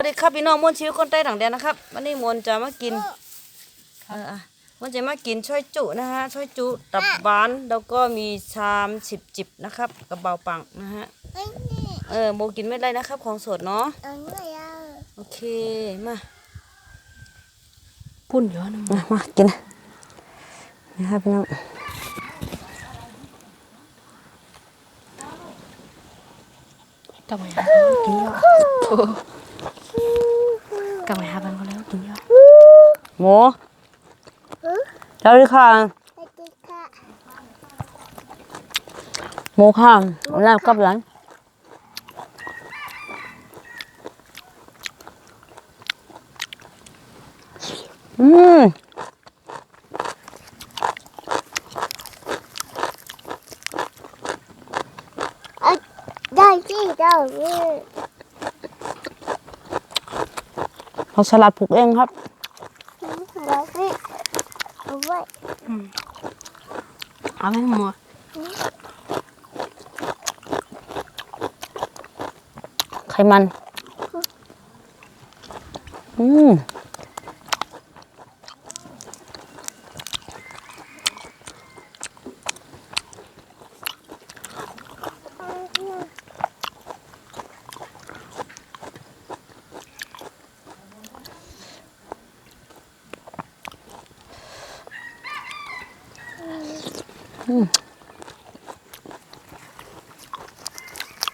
สวัสดีครับพี่น้องมวนชีวิตคนใต้ต่างแดนนะครับวันนี้มวนจะมากินเอออะมวนจะมากินช่อยจุนะฮะช่อยจุตับบานแล้วก็มีชามฉิบจิบนะครับกระเบาปังนะฮะเออโมกินไม่ได้นะครับ ของสดเนาะโอเคมาปุ่นเยอะนะมามากินนะครับพี่น้องกลับมาหากินเยอะ กลับมาหาบันก็แล้วกินเยอะหมูเจ้าดิค่ะหมูค่ะแล้วกับหลังอืมได้ที่เรา เนี่ยเอาสลัดปลูกเองครับเราที่เอาไว้เอาไปหมดไขมัน อืม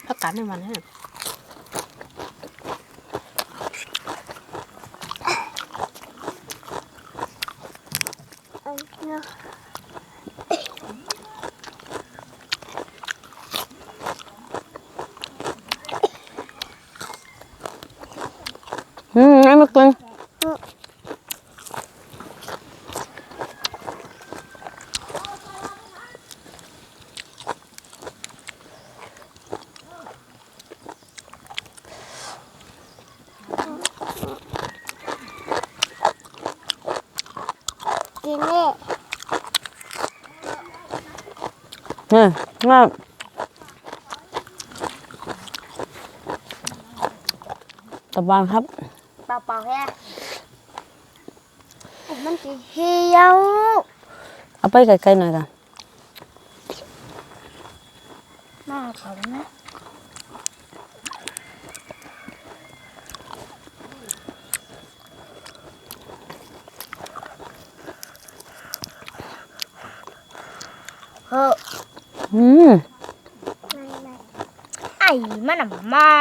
ถ้ากัดในวันนี้ เอาเนาะ อืมไอ้มากิน กินเนี่ย นี่มาตะบานครับ เปล่าๆแค่มันจะเหี่ยวเอาไปไกลๆหน่อยกันหน้าเขานะเฮ้อ อืมไอ้มันอะไม่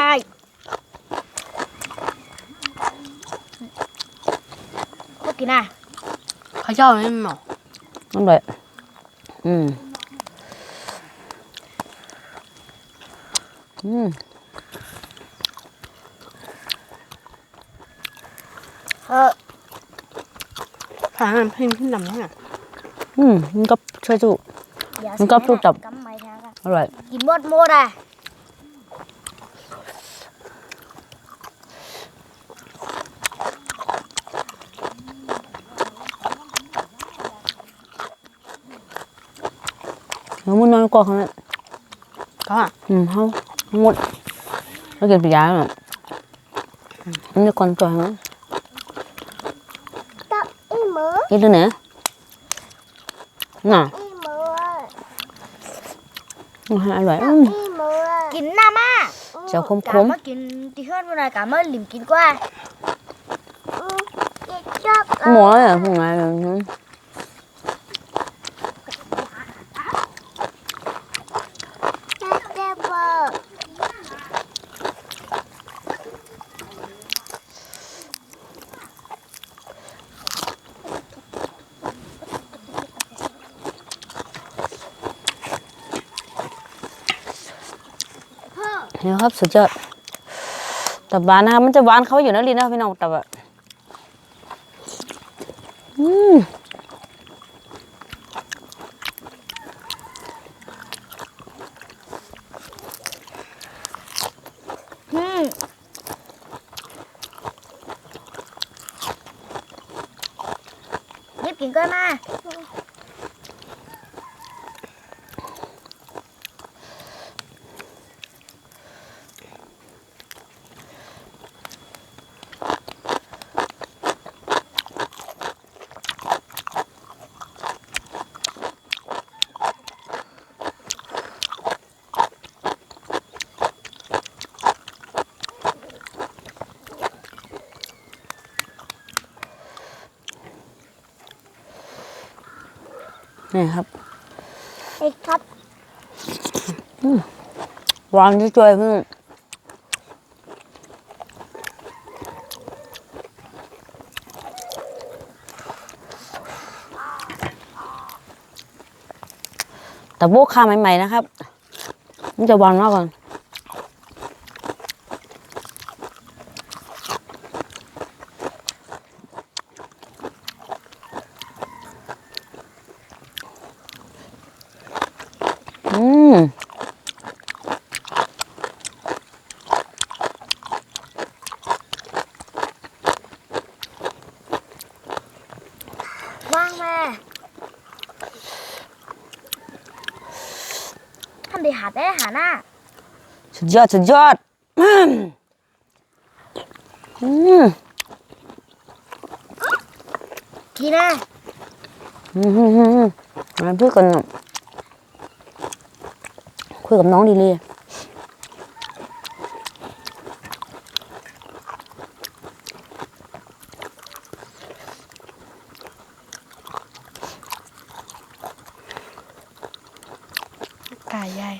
ก็กินอะเขาเจ้าไม่หมออร่อยอืมอืมเฮ้อผ่านมันเพิ่งขึ้นลำนี่น่ะอืมมันก็ช่วยจุเดี๋ยวมันก็พูดจับกำไม้แท้กัน อร่อย กินหมดหมดอะแล้วมันน้อยกว่าเขาเนี่ยก็อะอืมเขาหมดแล้วกินไปยาแล้วมันจะก่อนจ่อยมั้งตับอีหมูกินตัวไหนน่ะ อีหมูอร่อยอืมอีหมูกินหน้ามาเจ้าคมๆ กะมากินที่เฮือนบ่ได้กะมาลิมกินกว่าชอบหมอเลยอะพวกนายแบบนี้ เจ็บบ่ เดี๋ยวครับสุดยอดตับบานนะครับมันจะหวานเขาอยู่นะลีนะพี่น้องตับอะอืมอืมยิบกินกล้วยมา นี่ครับไอ้ครับหวานช่วยๆเพิ่งแต่โบกข้าวใหม่ๆนะครับ มันจะหวานมากกว่าอืม ว่างมา ทำดีหาได้หาหน้าสุดยอดสุดยอดอืมอืมทีนะอืมอืมอืมมาพูดกันหน่อยคุยกับน้องดี เลยไก่ใหญ่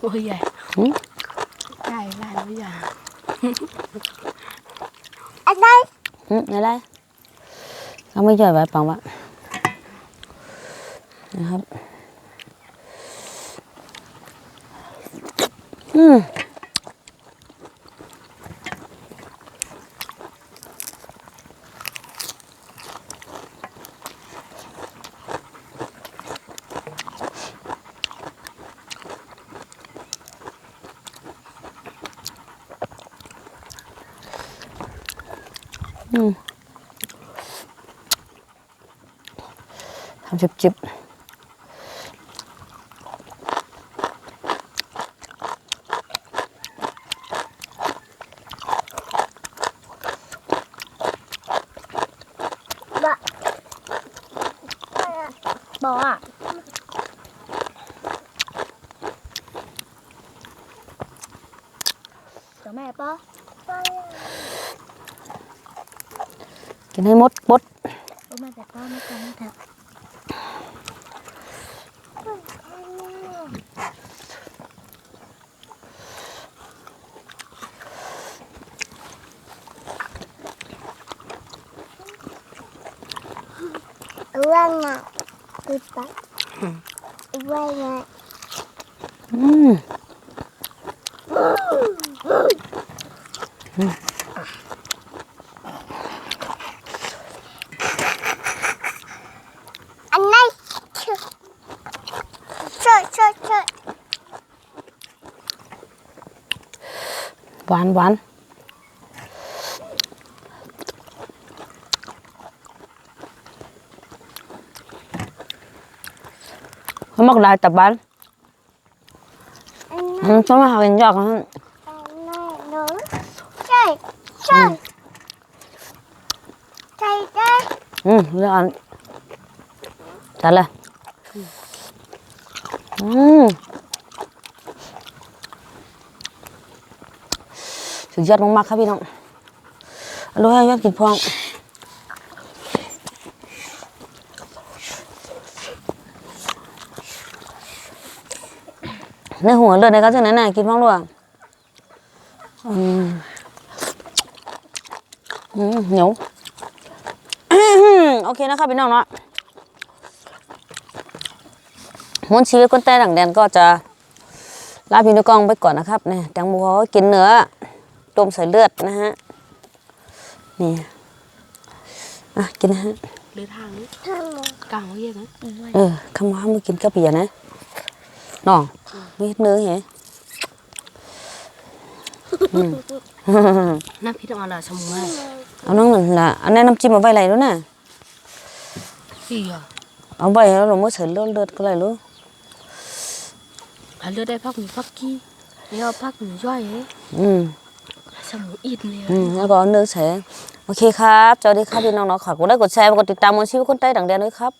โอ้ยใหญ่หืมไก่ใหญ่โอ้ยใหญ่อะไรอืมอะไรเราไม่จ่อยไว้ปังวะนะครับ อืม ทำจิบจิบบะบอกอะเดี๋ยวแม่ปะ กินให้หมดบดรู้แม่แต่ป้าไม่ทำไม่ทำว่างอะคือปะว่างอะอืมอันนี้ช่วยช่วยช่วยช่วย หวานหวานเขามักได้แต่บ้านอันนี้มันต้องมาหากินยากนะอันนี้หนูช่วยช่วยใช่ได้อืมเรื่องอันจัดเลยอืม สุดยอดมากๆครับพี่น้องอร่อยยอดกินพองในหัวเลือดในกระเจ้าไหนน่ะกินพองด้วยอืมเหนียวโอเคนะครับพี่น้องเนาะม้วนชีวิตคนใต้หลังแดนก็จะลาพี่นุกองไปก่อนนะครับเนี่ยแตงโมเขาก็กินเนื้อ ต้มใส่เลือดนะฮะ นี่ อะ กินนะฮะหรือทางนี้ทำไมกลางโอ้ยใหญ่นะเออคำว่ามือกินกะปิอะนะน้องมีเนื้อเหรอน้ำพริกต้องเอาละสมุนไพรเอาน้องหนึ่งละอันนี้น้ำจิ้มเอาไว้ไรรู้น่ะสี่อะเอาไว้แล้วเราเมื่อใส่เลือดเลือดก็ไรรู้อันเลือดได้พักหมีพักกี้แล้วพักหมีย่อยเอ้อืม สมุอิดเลยอืมแล้วก็เอาเนื้อใส่โอเคครับสวัสดีครับพี่น้องๆขอบคุณได้กดแชร์กดติดตามมนชีวิตคนใต้ดังแดนด้วยครับ